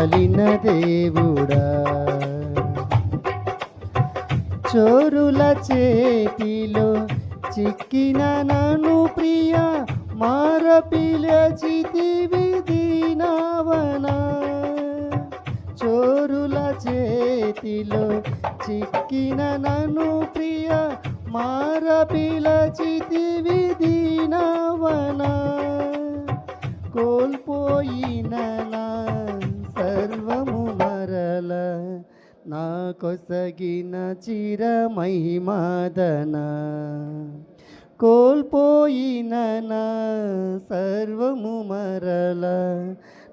నాకు చాలిన దేవుడా. చోరుల చేతిలో చిక్కిన నన్ను ప్రియ మార పిలచితివి దీనవనా. చోరుల చేతిలో చిక్కిన నన్ను ప్రియ మార పిలచితివి దీనవనా. కోల్పోయిన నా సర్వము మరల నా కొసగిన చిర మహిమాదన కోల్పోయిన నా సర్వము మరల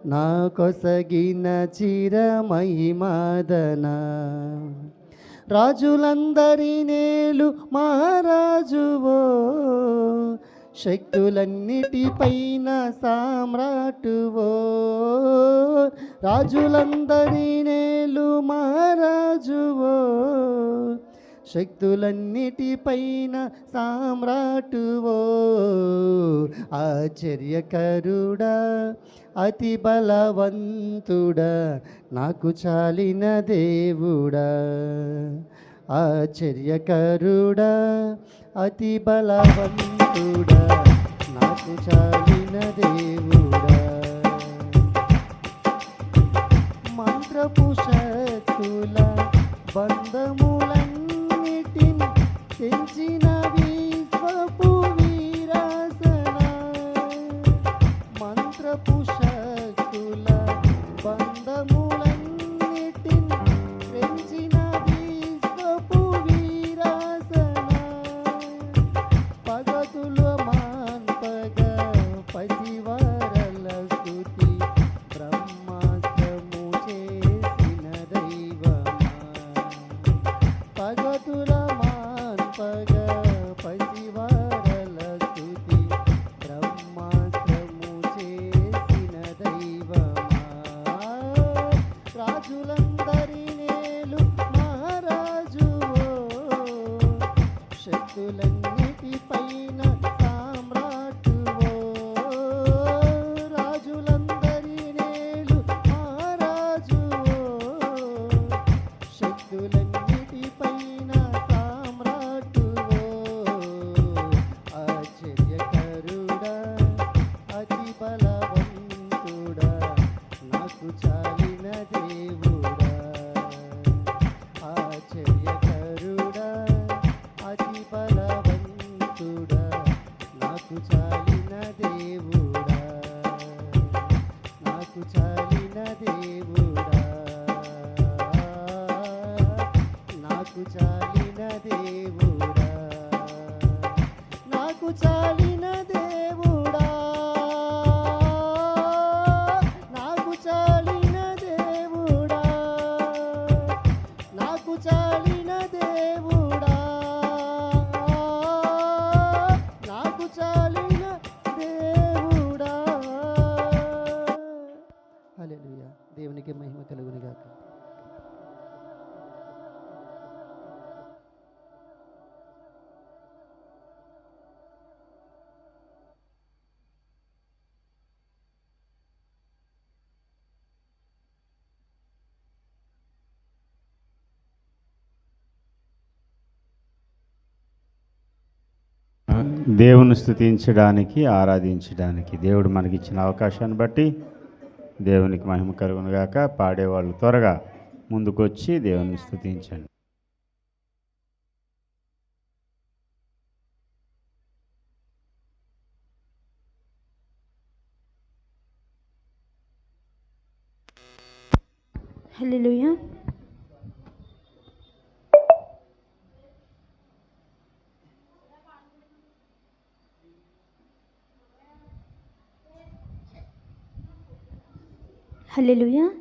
నా కొసగిన చిర మహిమాదన రాజులందరి నేలు మహారాజువో శక్తులన్నిటిపైన సామ్రాటువో. రాజులందరి నేలు మహారాజువో శక్తులన్నిటిపైన సామ్రాటువో. ఆశ్చర్యకరుడా అతి బలవంతుడా నాకు చాలిన దేవుడా. ఆశ్చర్యకరుడా అతి బలవంతుడా నాకు చాలిన దేవుడా. మంత్రపు శక్తుల బంధములన్నిటిని తెంచిన నాకు దేవుని స్థుతించడానికి ఆరాధించడానికి దేవుడు మనకిచ్చిన అవకాశాన్ని బట్టి దేవునికి మహిమ కలుగునుగాక. పాడేవాళ్ళు త్వరగా ముందుకొచ్చి దేవుని స్థుతించండి హలో Alléluia.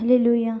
Alléluia.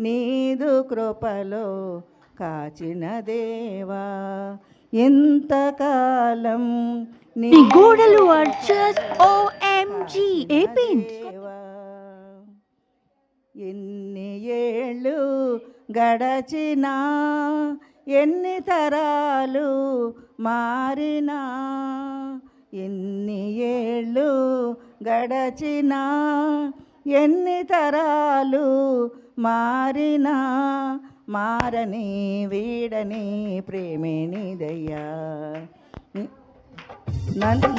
నీదు కృపలో కాచిన దేవా ఎంతకాలం నీ గోడలు. ఎన్ని ఏళ్ళు గడచినా ఎన్ని తరాలు మారినా ఎన్ని ఏళ్ళు గడచినా ఎన్ని తరాలు మారినా మారని వీడని ప్రేమినిదయ్యా. నన్ను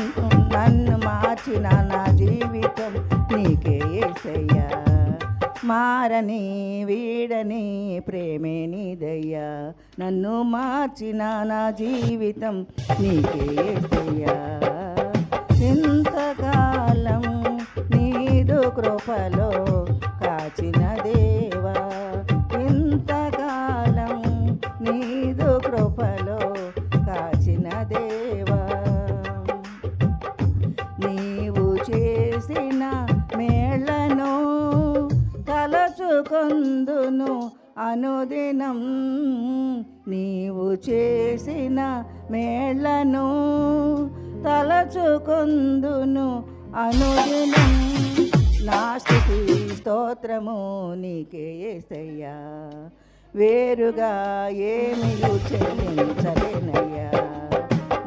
నన్ను మార్చిన నా జీవితం నీకే ఏసయ్యా. మారని వీడని ప్రేమే నీదయ్యా నన్ను మార్చిన నా జీవితం నీకే ఏసయ్యా. ఇంతకాలం నీదు కృపలో కాచినదే పొందును అనుదినం. నీవు చేసిన మేళను తలచుకొందును అనుదినం. నా స్థితి స్తోత్రము నీకే ఏసయ్యా. వేరుగా ఏమి చెల్లించలేనయ్యా.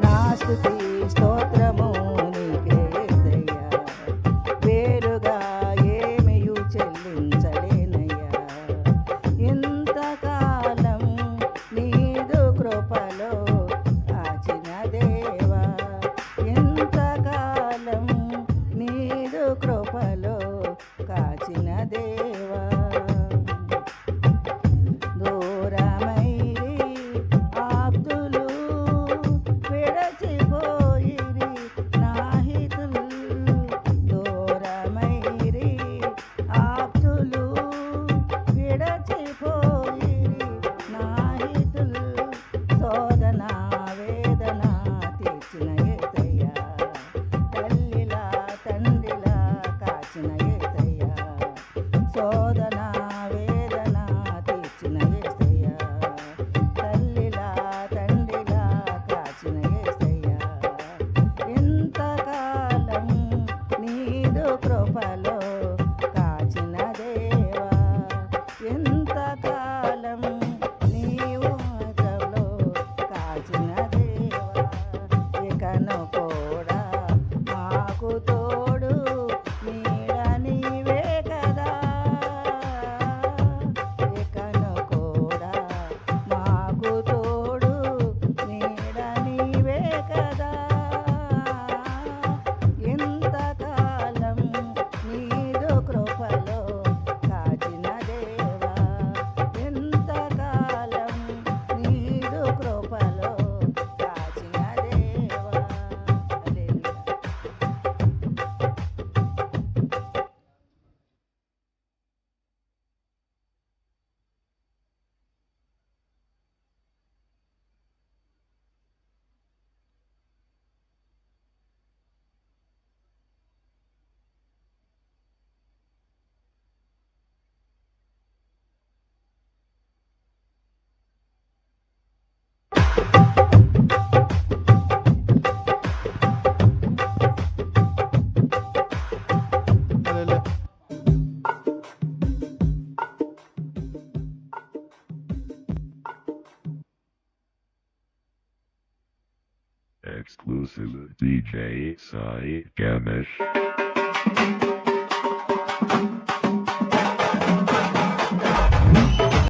నా స్థుతి స్తోత్రము Exclusive DJ Sai Ganesh.